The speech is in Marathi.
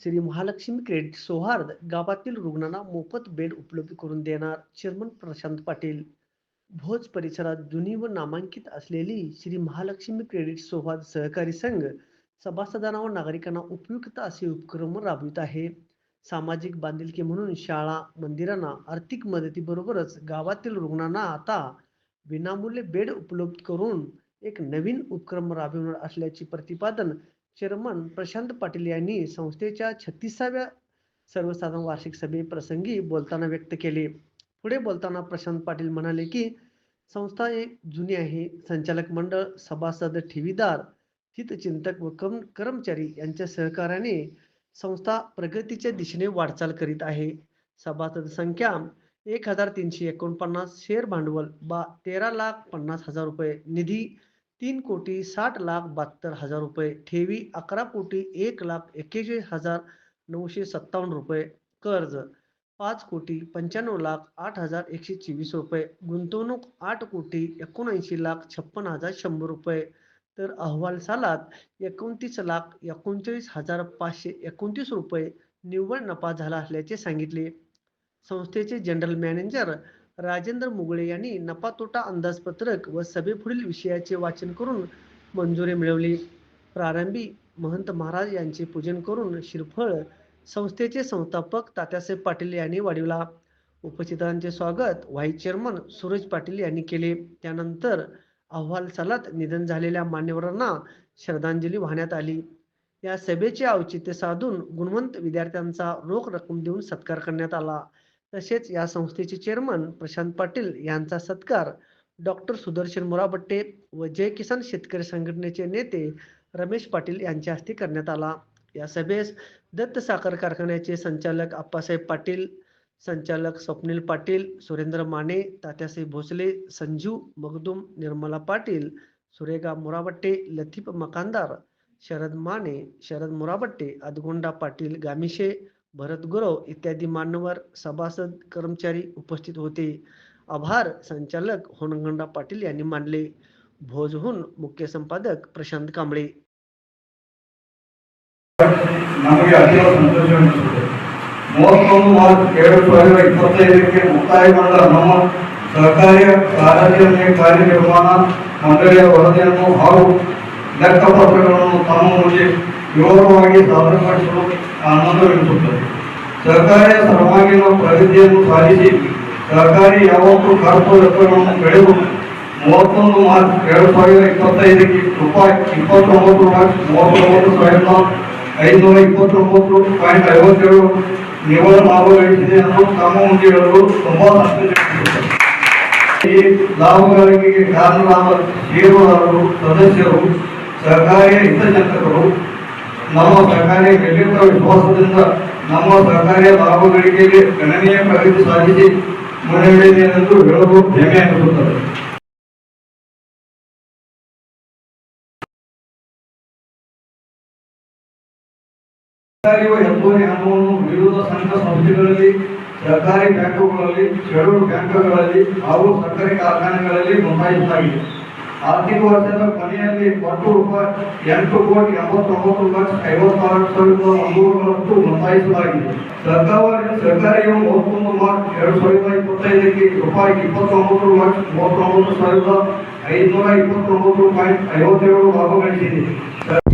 श्री महालक्ष्मी क्रेडिट सौहार्द गावातील रुग्णांना मोफत बेड उपलब्ध करून देणार चेअरमन प्रशांत पाटील. भोज परिसरात जुनी व नामांकित असलेली श्री महालक्ष्मी क्रेडिट सौहार्द सहकारी संघ सभासदांना व नागरिकांना उपयुक्त असे उपक्रम राबवित आहे. सामाजिक बांधिलकी म्हणून शाळा मंदिरांना आर्थिक मदतीबरोबरच गावातील रुग्णांना आता विनामूल्य बेड उपलब्ध करून एक नवीन उपक्रम राबविणार असल्याचे प्रतिपादन चेअरमन प्रशांत पाटील यांनी संस्थेच्या छत्तीसाव्या सर्वसाधारण वार्षिक सभेप्रसंगी बोलताना व्यक्त केले. पुढे बोलताना प्रशांत पाटील म्हणाले की संस्था एक जुनी आहे. संचालक मंडळ सभासद ठेवीदार हितचिंतक व कम कर्मचारी यांच्या सहकार्याने संस्था प्रगतीच्या दिशेने वाटचाल करीत आहे. सभासद संख्या एक हजार तीनशे एकोणपन्नास शेअर भांडवल बा तेरा लाख पन्नास हजार रुपये निधी तीन कोटी साठ लाख बहात्तर हजार रुपये ठेवी अकरा कोटी एक लाख एक्केचाळीस हजार नऊशे सत्तावन्न रुपये कर्ज पाच कोटी पंच्याण्णव लाख आठ हजार एकशे चोवीस रुपये गुंतवणूक आठ कोटी एकोणऐंशी लाख छप्पन हजार शंभर रुपये. तर अहवाल सालात एकोणतीस लाख एकोणचाळीस हजार पाचशे एकोणतीस रुपये निव्वळ नफा झाला असल्याचे सांगितले. संस्थेचे जनरल मॅनेजर राजेंद्र मुगळे यांनी नफा तोटा अंदाजपत्रक व सभेपुढील विषयाचे वाचन करून मंजुरी मिळवली. प्रारंभी महंत महाराज यांचे पूजन करून श्रीफळ संस्थेचे संस्थापक तात्यासाहेब पाटील यांनी वाढविला. उपस्थितांचे स्वागत व्हाईस चेअरमन सूरज पाटील यांनी केले. त्यानंतर अहवाल सालात निधन झालेल्या मान्यवरांना श्रद्धांजली वाहण्यात आली. या सभेचे औचित्य साधून गुणवंत विद्यार्थ्यांचा रोख रक्कम देऊन सत्कार करण्यात आला. तसेच या संस्थेचे चेअरमन प्रशांत पाटील यांचा सत्कार डॉक्टर सुदर्शन मुराबट्टे व जय किसान शेतकरी संघटनेचे नेते रमेश पाटील यांच्या हस्ते करण्यात आला. या सभेस दत्त साखर कारखान्याचे संचालक आप्पासाहेब पाटील संचालक स्वप्नील पाटील सुरेंद्र माने तात्यासाहेब भोसले संजू मगदूम निर्मला पाटील सुरेगा मुराबट्टे लतीफ मकानदार शरद माने शरद मोराबट्टे अदगोंडा पाटील गामिशे भरत गुरव इत्यादी मान्यवर सभासद कर्मचारी उपस्थित होते आभार संचालक होनगंडा पाटील यांनी मानले भोजहून मुख्य संपादक प्रशांत कांबळे ನಮಗೆ ಅತೀವ ಸಂತೋಷ ಅನಿಸುತ್ತದೆ ಮೂವತ್ತೊಂದು ಮಾರ್ಚ್ ಎರಡು ಸಾವಿರದ ಇಪ್ಪತ್ತೈದಕ್ಕೆ ಮುಕ್ತಾಯಗೊಂಡ ನಮ್ಮ ಸಹಕಾರಿ ಕಾರ್ಯಾಚರಣೆ ಕಾರ್ಯನಿರ್ವಹಣ ಮಂಡಳಿಯ ವರದಿಯನ್ನು ಹಾಗೂ ಲೆಕ್ಕಪತ್ರಗಳನ್ನು ತಮ್ಮ ಮುಂದೆ ವಿವರವಾಗಿ ಮಾಡಿಸಲು ಆನಂದವೆನಿಸುತ್ತದೆ ಸರ್ಕಾರಿ ಸರ್ವಾಂಗೀಣ ಪ್ರಗತಿಯನ್ನು ಸಾಧಿಸಿ, ಸರ್ಕಾರಿ ಯಾವತ್ತೂ ಖರ್ಚು ವೆಚ್ಚಗಳನ್ನು ಬೆಳೆದು, ಮೂವತ್ತೊಂದು ಮಾರ್ಚ್ ಎರಡು ಸಾವಿರದ ಇಪ್ಪತ್ತೈದಕ್ಕೆ ರೂಪಾಯಿ ಇಪ್ಪತ್ತೊಂಬತ್ತು ಮಾರ್ಚ್ ಮೂವತ್ತೊಂಬತ್ತು ಸಾವಿರದ ಐದುನೂರ ಇಪ್ಪತ್ತೊಂಬತ್ತು ಪಾಯಿಂಟ್ ಐವತ್ತೇಳು ನಿವ್ವಳ ಲಾಭ ಗಳಿಸಿದೆ ಎಂದು ತಮ್ಮ ಮುಂದೆ ಹೇಳಲು ತುಂಬಾ ಈ ಲಾಭಗಳಿಗೆ ಕಾರಣರಾದ ಷೇರುದಾರರು ಸದಸ್ಯರು, ಸರ್ಕಾರಿ ಹಿತಚಿಂತಕರು ನಮ್ಮ ಸರ್ಕಾರಿ ಗಣ್ಯರ ವಿಶ್ವಾಸದಿಂದ ನಮ್ಮ ಸರ್ಕಾರಿ ಲಾಭ ಗಳಿಕೆಗೆ ಗಣನೀಯ ಪ್ರಗತಿ ಸಾಧಿಸಿ ಮುನ್ನಡೆಯಲಿದೆ ಎಂದು ಹೇಳಲು ಹೆಮ್ಮೆ ಹೆಚ್ಚುವರಿ ಹಣವನ್ನು ವಿವಿಧ ಸಂಘ ಸಂಸ್ಥೆಗಳಲ್ಲಿ, ಸರ್ಕಾರಿ ಬ್ಯಾಂಕುಗಳಲ್ಲಿ, ಶೆಡ್ಯೂಲ್ ಬ್ಯಾಂಕುಗಳಲ್ಲಿ ಹಾಗೂ ಸರ್ಕಾರಿ ಕಾರ್ಖಾನೆಗಳಲ್ಲಿ ನೋಂದಾಯಿಸಲಾಗಿದೆ ಆರ್ಥಿಕ ವರ್ಷದ ಕೊನೆಯಲ್ಲಿ ಒಟ್ಟು ರೂಪಾಯಿ ಎಂಟು ಕೋಟಿ ಎಂಬತ್ತೊಂಬತ್ತು ಲಕ್ಷ ಐವತ್ತಾರು ಸಾವಿರದ ಮುನ್ನೂರಷ್ಟು ನೋಂದಾಯಿಸಲಾಗಿದೆ ಸರ್ಕಾರ ಸರ್ಕಾರಿಯು ಮೂವತ್ತೊಂದು ಮಾರ್ಚ್ ಎರಡು ಸಾವಿರದ ಇಪ್ಪತ್ತೈದಕ್ಕೆ ರೂಪಾಯಿ ಇಪ್ಪತ್ತೊಂಬತ್ತು ಲಕ್ಷ ಮೂವತ್ತೊಂಬತ್ತು ಸಾವಿರದ ಐದುನೂರ ಇಪ್ಪತ್ತೊಂಬತ್ತು ಪಾಯಿಂಟ್ ಐವತ್ತೇಳು ಲಾಭ ಗಳಿಸಿದೆ